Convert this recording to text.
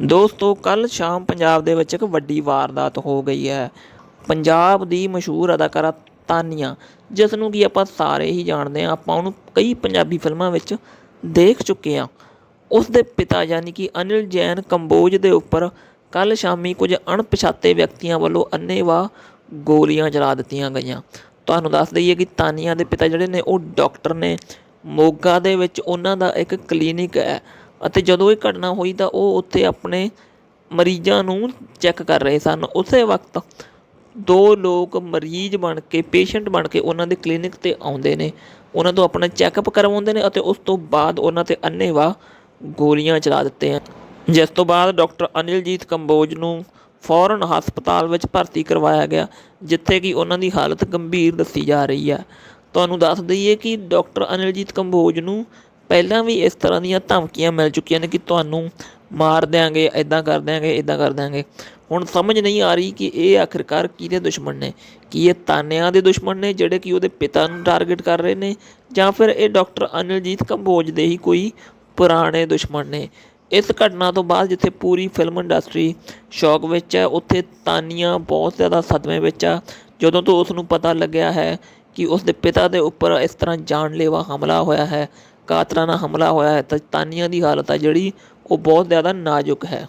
ਦੋਸਤੋ, ਕੱਲ੍ਹ ਸ਼ਾਮ ਪੰਜਾਬ ਦੇ ਵਿੱਚ ਇੱਕ ਵੱਡੀ ਵਾਰਦਾਤ ਹੋ ਗਈ ਹੈ। ਪੰਜਾਬ ਦੀ ਮਸ਼ਹੂਰ ਅਦਾਕਾਰਾ ਤਾਨੀਆ ਜਿਸ ਨੂੰ ਕਿ ਆਪਾਂ ਸਾਰੇ ਹੀ ਜਾਣਦੇ ਹਾਂ, ਆਪਾਂ ਉਹਨੂੰ ਕਈ ਪੰਜਾਬੀ ਫਿਲਮਾਂ ਵਿੱਚ ਦੇਖ ਚੁੱਕੇ ਹਾਂ। ਉਸ ਦੇ ਪਿਤਾ ਯਾਨੀ ਕਿ ਅਨਿਲ ਜੈਨ ਕੰਬੋਜ ਦੇ ਉੱਪਰ ਕੱਲ੍ਹ ਸ਼ਾਮੀ ਕੁਝ ਅਣਪਛਾਤੇ ਵਿਅਕਤੀਆਂ ਵੱਲੋਂ ਅੰਨ੍ਹੇਵਾਹ ਗੋਲੀਆਂ ਚਲਾ ਦਿੱਤੀਆਂ ਗਈਆਂ। ਤੁਹਾਨੂੰ ਦੱਸ ਦਈਏ ਕਿ ਤਾਨੀਆ ਦੇ ਪਿਤਾ ਜਿਹੜੇ ਨੇ, ਉਹ ਡਾਕਟਰ ਨੇ। ਮੋਗਾ ਦੇ ਵਿੱਚ ਉਹਨਾਂ ਦਾ ਇੱਕ ਕਲੀਨਿਕ ਹੈ। ਅਤੇ ਜਦੋਂ ਇਹ ਘਟਨਾ ਹੋਈ ਤਾਂ ਉਹ ਉੱਥੇ ਆਪਣੇ ਮਰੀਜ਼ਾਂ ਨੂੰ ਚੈੱਕ ਕਰ ਰਹੇ ਸਨ। ਉਸੇ ਵਕਤ ਦੋ ਲੋਕ ਮਰੀਜ਼ ਬਣ ਕੇ, ਪੇਸ਼ੈਂਟ ਬਣ ਕੇ ਉਹਨਾਂ ਦੇ ਕਲੀਨਿਕ 'ਤੇ ਆਉਂਦੇ ਨੇ। ਉਹਨਾਂ ਤੋਂ ਆਪਣਾ ਚੈੱਕਅਪ ਕਰਵਾਉਂਦੇ ਨੇ ਅਤੇ ਉਸ ਤੋਂ ਬਾਅਦ ਉਹਨਾਂ 'ਤੇ ਅੰਨ੍ਹੇਵਾਹ ਗੋਲੀਆਂ ਚਲਾ ਦਿੱਤੇ ਹਨ ਜਿਸ ਤੋਂ ਬਾਅਦ ਡਾਕਟਰ ਅਨਿਲਜੀਤ ਕੰਬੋਜ ਨੂੰ ਫੌਰਨ ਹਸਪਤਾਲ ਵਿੱਚ ਭਰਤੀ ਕਰਵਾਇਆ ਗਿਆ, ਜਿੱਥੇ ਕਿ ਉਹਨਾਂ ਦੀ ਹਾਲਤ ਗੰਭੀਰ ਦੱਸੀ ਜਾ ਰਹੀ ਹੈ। ਤੁਹਾਨੂੰ ਦੱਸ ਦਈਏ ਕਿ ਡਾਕਟਰ ਅਨਿਲਜੀਤ ਕੰਬੋਜ ਨੂੰ ਪਹਿਲਾਂ ਵੀ ਇਸ ਤਰ੍ਹਾਂ ਦੀਆਂ ਧਮਕੀਆਂ ਮਿਲ ਚੁੱਕੀਆਂ ਨੇ ਕਿ ਤੁਹਾਨੂੰ ਮਾਰ ਦਿਆਂਗੇ ਇਦਾਂ ਕਰ ਦਿਆਂਗੇ ਇਦਾਂ ਕਰ ਦਿਆਂਗੇ। ਹੁਣ ਸਮਝ ਨਹੀਂ ਆ ਰਹੀ ਕਿ ਇਹ ਆਖਿਰਕਾਰ ਕਿਹਦੇ ਦੁਸ਼ਮਣ ਨੇ? ਕੀ ਇਹ ਤਾਨਿਆਂ ਦੇ ਦੁਸ਼ਮਣ ਨੇ ਜਿਹੜੇ ਕਿ ਉਹਦੇ ਪਿਤਾ ਨੂੰ ਟਾਰਗੇਟ ਕਰ ਰਹੇ ਨੇ? ਜਾਂ ਫਿਰ ਇਹ ਡਾਕਟਰ ਅਨਿਲਜੀਤ ਕੰਬੋਜ ਦੇ ਹੀ ਕੋਈ ਪੁਰਾਣੇ ਦੁਸ਼ਮਣ ਨੇ? ਇਸ ਘਟਨਾ ਤੋਂ ਬਾਅਦ ਜਿੱਥੇ ਪੂਰੀ ਫਿਲਮ ਇੰਡਸਟਰੀ ਸ਼ੌਕ ਵਿੱਚ ਹੈ, ਉੱਥੇ ਤਾਨੀਆ ਬਹੁਤ ਜ਼ਿਆਦਾ ਸਦਮੇ ਵਿੱਚ ਆ। ਜਦੋਂ ਤੋਂ ਉਸ ਨੂੰ ਪਤਾ ਲੱਗਿਆ ਹੈ ਕਿ ਉਸ ਦੇ ਪਿਤਾ ਦੇ ਉੱਪਰ ਇਸ ਤਰ੍ਹਾਂ ਜਾਨਲੇਵਾ ਹਮਲਾ ਹੋਇਆ ਹੈ ਕਾਤਲਾਨਾ ਹਮਲਾ ਹੋਇਆ ਹੈ ਤਾਂ ਤਾਨੀਆ ਦੀ ਹਾਲਤ ਆ ਜਿਹੜੀ ਉਹ ਬਹੁਤ ਜ਼ਿਆਦਾ ਨਾਜ਼ੁਕ ਹੈ।